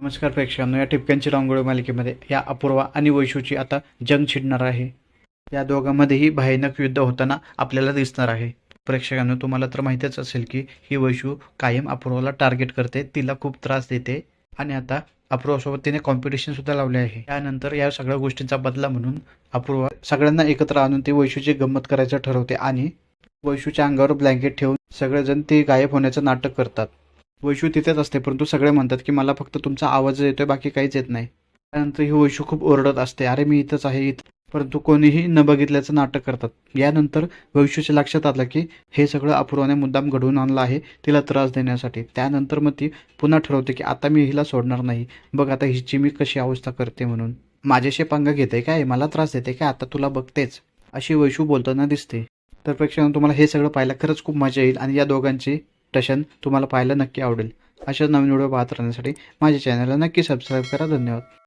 नमस्कार प्रेक्षकांनो या टिपक्यांची रांगोळी मालिकेमध्ये या अपूर्वा आणि वैशूची आता जंग छिडणार आहे. या दोघांमध्येही भयानक युद्ध होताना आपल्याला दिसणार आहे. प्रेक्षकांनो तुम्हाला तर माहितीच असेल की ही वैशू कायम अपूर्वाला टार्गेट करते तिला खूप त्रास देते आणि आता अपूर्वासोबत तिने कॉम्पिटिशन सुद्धा लावले आहे. त्यानंतर या सगळ्या गोष्टींचा बदला म्हणून अपूर्वा सगळ्यांना एकत्र आणून ती वैशूची गंमत करायचं ठरवते आणि वैशूच्या अंगावर ब्लँकेट ठेवून सगळेजण ते गायब होण्याचं नाटक करतात. वैशू तिथेच असते परंतु सगळे म्हणतात की मला फक्त तुमचा आवाज येतोय बाकी काहीच येत नाही. त्यानंतर ही वैशू खूप ओरडत असते अरे मी इथंच आहे इथं. परंतु कोणीही न बघितल्याचं नाटक करतात. यानंतर वैशूच्या लक्षात आलं की हे सगळं अपूर्वाने मुद्दाम घडवून आणलं आहे तिला त्रास देण्यासाठी. त्यानंतर मग ती पुन्हा ठरवते की आता मी हिला सोडणार नाही. बघ आता हिची मी कशी अवस्था करते म्हणून. माझ्याशी पंग घेते काय? मला त्रास देते काय? आता तुला बघतेच. अशी वैशू बोलताना दिसते. तर प्रेक्षकांना तुम्हाला हे सगळं पाहायला खरंच खूप मजा येईल आणि या दोघांची टशन तुम्हाला पाहायला नक्की आवडेल. अशाच नवीन व्हिडिओ पाहत राहण्यासाठी माझ्या चॅनलला नक्की सबस्क्राईब करा. धन्यवाद.